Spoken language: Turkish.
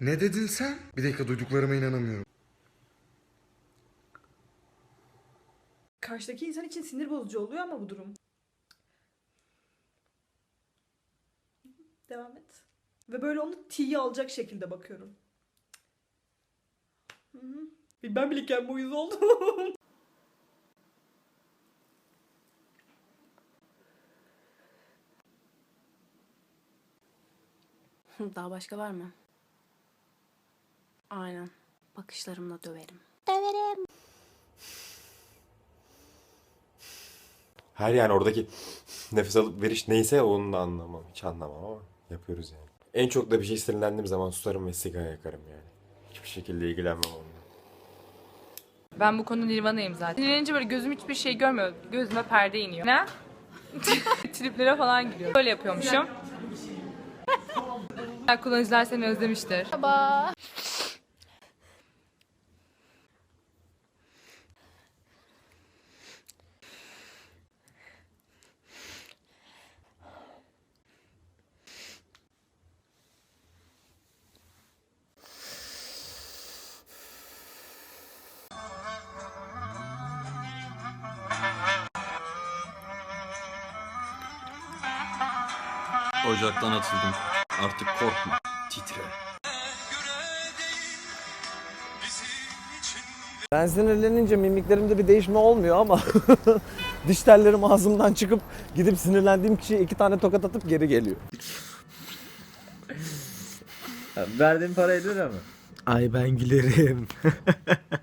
Ne dedin sen? Bir dakika duyduklarıma inanamıyorum. Karşıdaki insan için sinir bozucu oluyor ama bu durum. Devam et. Ve böyle onu T'ye alacak şekilde bakıyorum. Hı hı. Ben bile kendime uyuz oldum. Daha başka var mı? Aynen. Bakışlarımla döverim. Her yani oradaki nefes alıp veriş neyse onu da anlamam. Hiç anlamam ama yapıyoruz yani. En çok da bir şey sinirlendiğim zaman susarım ve sigara yakarım yani. Hiçbir şekilde ilgilenmem onunla. Ben bu konu Nirvana'yım zaten. Sinirlenince böyle gözüm hiçbir şey görmüyor. Gözüme perde iniyor. Ne? Triplere falan giriyor. Böyle yapıyormuşum. Kullanıcılar seni özlemiştir. Ocaktan atıldım. Artık korkma. Titre. Ben sinirlenince mimiklerimde bir değişme olmuyor ama diş tellerim ağzımdan çıkıp gidip sinirlendiğim kişiye iki tane tokat atıp geri geliyor. Verdiğin para 50 lira mı? Ay ben gülerim.